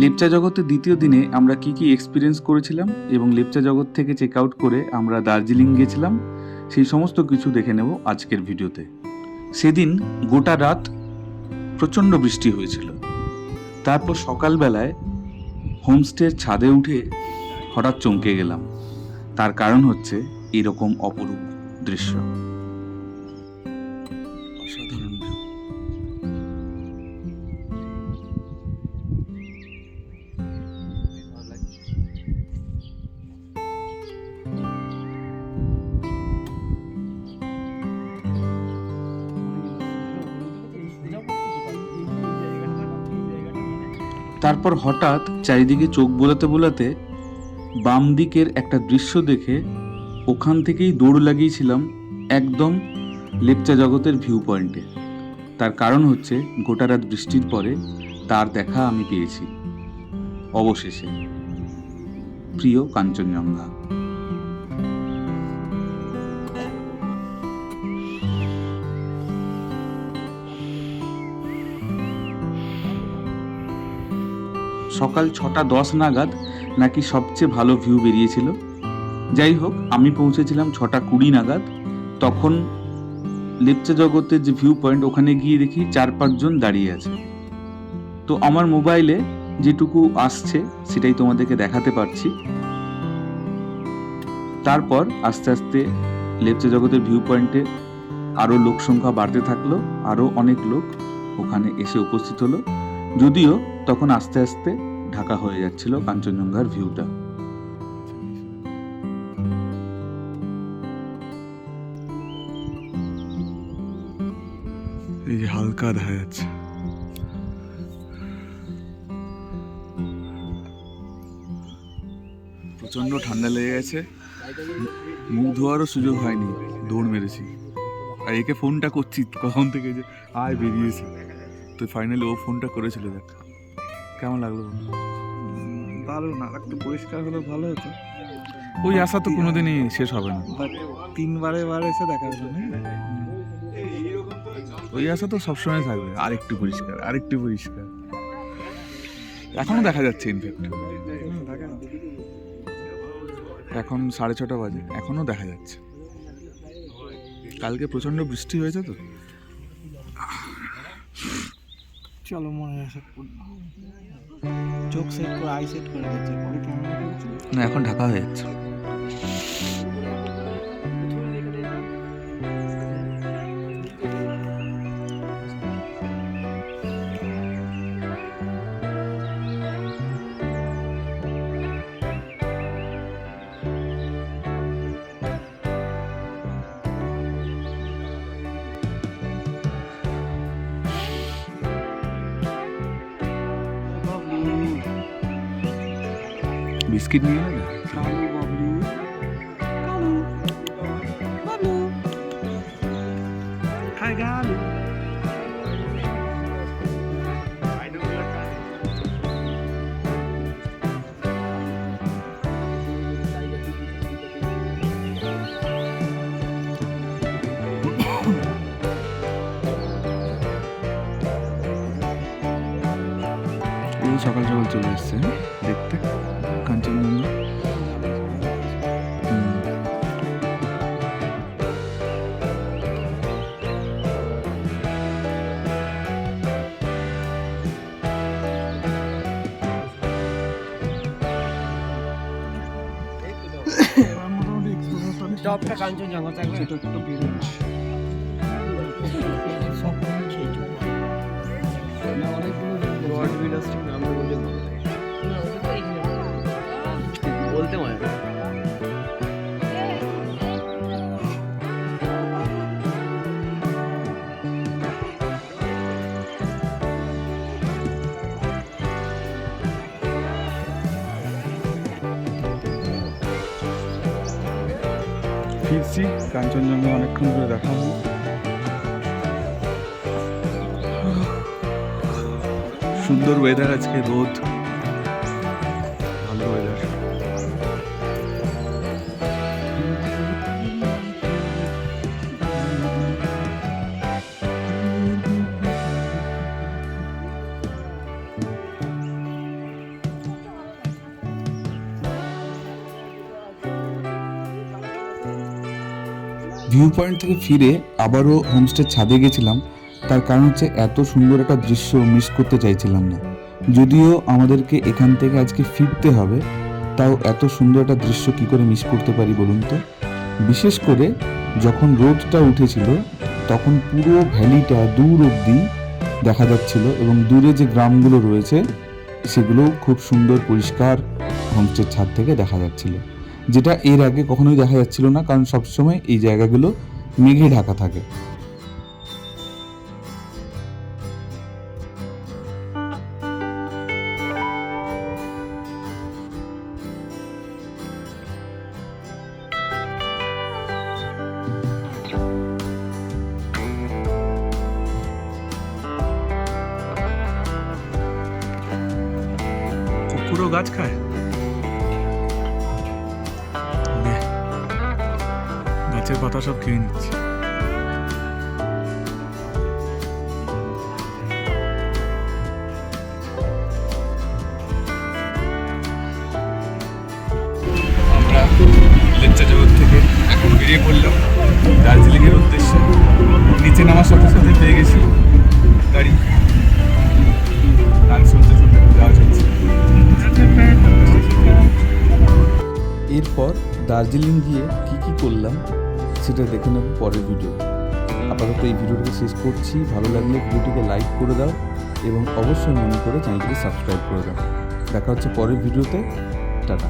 লেপচা জগতের দ্বিতীয় দিনে আমরা কি কি এক্সপিরিয়েন্স করেছিলাম এবং লেপচা জগৎ থেকে চেক আউট করে আমরা দার্জিলিং গেছিলাম, সেই সমস্ত কিছু দেখে নেব আজকের ভিডিওতে। সেদিন গোটা রাত প্রচণ্ড বৃষ্টি হয়েছিল। তারপর সকালবেলায় হোমস্টের ছাদে উঠে হঠাৎ চমকে গেলাম। তার কারণ হচ্ছে এরকম অপরূপ দৃশ্য। তারপর হঠাৎ চারিদিকে চোখ বোলাতে বোলাতে বাম দিকের একটা দৃশ্য দেখে ওখান থেকেই দৌড় লাগিয়েছিলাম একদম লেপচা জগতের ভিউ পয়েন্টে তার কারণ হচ্ছে গোটা রাত বৃষ্টির পরে তার দেখা আমি পেয়েছি। অবশেষে। প্রিয় কাঞ্চনজঙ্ঘা। সকাল ছটা দশ নাগাদ নাকি সবচেয়ে ভালো ভিউ বেরিয়েছিল। যাই হোক, আমি পৌঁছেছিলাম ছটা কুড়ি নাগাদ। তখন লেপচা জগতের যে ভিউ পয়েন্ট ওখানে গিয়ে দেখি চার পাঁচজন দাঁড়িয়ে আছে। তো আমার মোবাইলে যেটুকু আসছে, সেটাই তোমাদেরকে দেখাতে পারছি। তারপর আস্তে আস্তে লেপচা জগতের ভিউ পয়েন্টে আরও লোক সংখ্যা বাড়তে থাকল আরও অনেক লোক ওখানে এসে উপস্থিত হলো। যদিও তখন আস্তে আস্তে ঢাকা হয়ে যাচ্ছিল কাঞ্চনজঙ্ঘার ভিউটা। এই যে হালকা দেখা যাচ্ছে। প্রচণ্ড ঠান্ডা লেগে গেছে। মুখ ধোয়ারও সুযোগ হয়নি, দৌড় মেরেছি। আর একে ফোনটা করছি কখন থেকে যে আয় বেরিয়েছি। তো ফাইনালি ও ফোনটা করেছিল দেখ। কেমন লাগল? দারুণ আর একটু পরিষ্কার হলে ভালো হতো। ওই আশা তো কোনোদিনই শেষ হবে না। বাট তিনবারে বার এসে দেখা গেল ওই আশা তো সবসময় থাকবে। আর একটু পরিষ্কার আর একটু পরিষ্কার। এখনও দেখা যাচ্ছে ইনফ্যাক্ট না। এখন সাড়ে ছটা বাজে এখনও দেখা যাচ্ছে। কালকে প্রচণ্ড বৃষ্টি হয়েছে তো? চলো মনে আসে চোখ সেট করে আই সেট করে দিয়েছে না, এখন ঢাকা হয়ে যাচ্ছে। বিস্কিট নিয়ে নেবে কালু বাবলু কালু বাবলু হাই কালু এই সকাল সকাল চলে এসছে হ্যাঁ, দেখতে টপটা কাঞ্চনজঙ্ঘা থাকবে ছোট ছোট বিরুদ্ধ বলতে খেয়েছো ফিরছি কাঞ্চনজঙ্ঘা অনেকক্ষণ ধরে দেখা হলো। সুন্দর ওয়েদার আজকে রোদ। ভালো ওয়েদার ভিউ পয়েন্ট থেকে ফিরে আবারও হোমস্টের ছাদে গেছিলাম। তার কারণ হচ্ছে এত সুন্দর একটা দৃশ্য মিস করতে চাইছিলাম না। যদিও আমাদেরকে এখান থেকে আজকে ফিরতে হবে, তাও এত সুন্দর একটা দৃশ্য কি করে মিস করতে পারি বলুন তো? বিশেষ করে যখন রোদটা উঠেছিল, তখন পুরো ভ্যালিটা দূর অবধি দেখা যাচ্ছিল এবং দূরে যে গ্রামগুলো রয়েছে সেগুলো খুব সুন্দর পরিষ্কার হোমস্টের ছাদ থেকে দেখা যাচ্ছিল। যেটা এর আগে কখনোই দেখা যাচ্ছিল না, কারণ সবসময় এই জায়গাগুলো মেঘে ঢাকা থাকে। কুকুরও গাছ খায়? গাছের পাতা সব খেয়ে নিচ্ছে। আমরা জগৎ থেকে এখন বেরিয়ে পড়লাম দার্জিলিংয়ের উদ্দেশ্যে। নিচে নামার সাথে সাথে পেয়ে গেছি গাড়ি। গান শুনতে শুনতে যাওয়া চলছে এরপর দার্জিলিং গিয়ে কি কি করলাম সেটা দেখে নেব পরের ভিডিও আপাতত এই ভিডিওটিকে শেষ করছি। ভালো লাগলে ভিডিওটিকে লাইক করে দাও এবং অবশ্যই মনে করে চ্যানেলটিকে সাবস্ক্রাইব করে দাও। দেখা হচ্ছে পরের ভিডিওতে টাটা।